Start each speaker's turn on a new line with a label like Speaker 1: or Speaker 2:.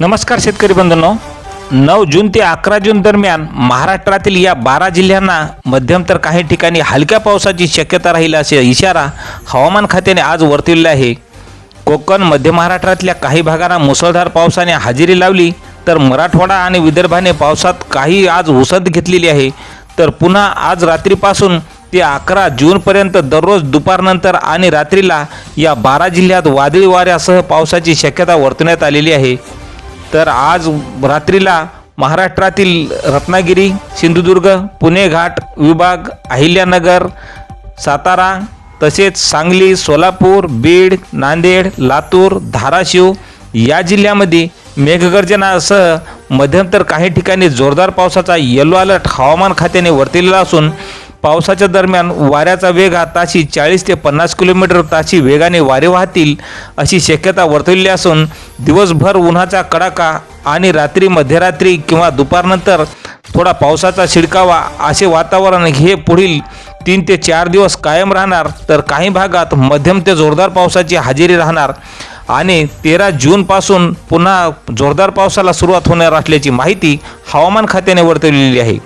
Speaker 1: नमस्कार शेतकरी बंधूंनो. नऊ जून ते अकरा जून दरम्यान महाराष्ट्रातील या बारा जिल्ह्यांना मध्यम तर काही ठिकाणी हलक्या पावसाची शक्यता राहील असे इशारा हवामान खात्याने आज वर्तविला आहे. कोकण मध्य महाराष्ट्रातल्या काही भागांना मुसळधार पावसाने हजेरी लावली तर मराठवाडा आणि विदर्भाने पावसात काही आज उसंत घेतलेली आहे. तर पुन्हा आज रात्रीपासून ते अकरा जूनपर्यंत दररोज दुपारनंतर आणि रात्रीला या बारा जिल्ह्यात वादळी वाऱ्यासह पावसाची शक्यता वर्तवण्यात आलेली आहे. तर आज रात्रीला महाराष्ट्रातील रत्नागिरी सिंधुदुर्ग पुणे घाट विभाग अहिल्यानगर सातारा तसेच सांगली सोलापूर बीड नांदेड लातूर धाराशिव या जिल्ह्यामध्ये मेघगर्जनासह मध्यम तर काही ठिकाणी जोरदार पावसाचा येलो अलर्ट हवामान खात्याने वर्तलेला असून पावसाच्या दरम्यान वाऱ्याचा वेग हा ताशी चाळीस ते पन्नास किलोमीटर ताशी वेगाने वारे वाहतील अशी शक्यता वर्तवलेली असून दिवसभर उन्हाचा कडाका आणि रात्री मध्यरात्री किंवा दुपारनंतर थोडा पावसाचा शिडकावा असे वातावरण हे पुढील तीन ते चार दिवस कायम राहणार. तर काही भागात मध्यम ते जोरदार पावसाची हजेरी राहणार आणि तेरा जूनपासून पुन्हा जोरदार पावसाला सुरुवात होणार असल्याची माहिती हवामान खात्याने वर्तवलेली आहे.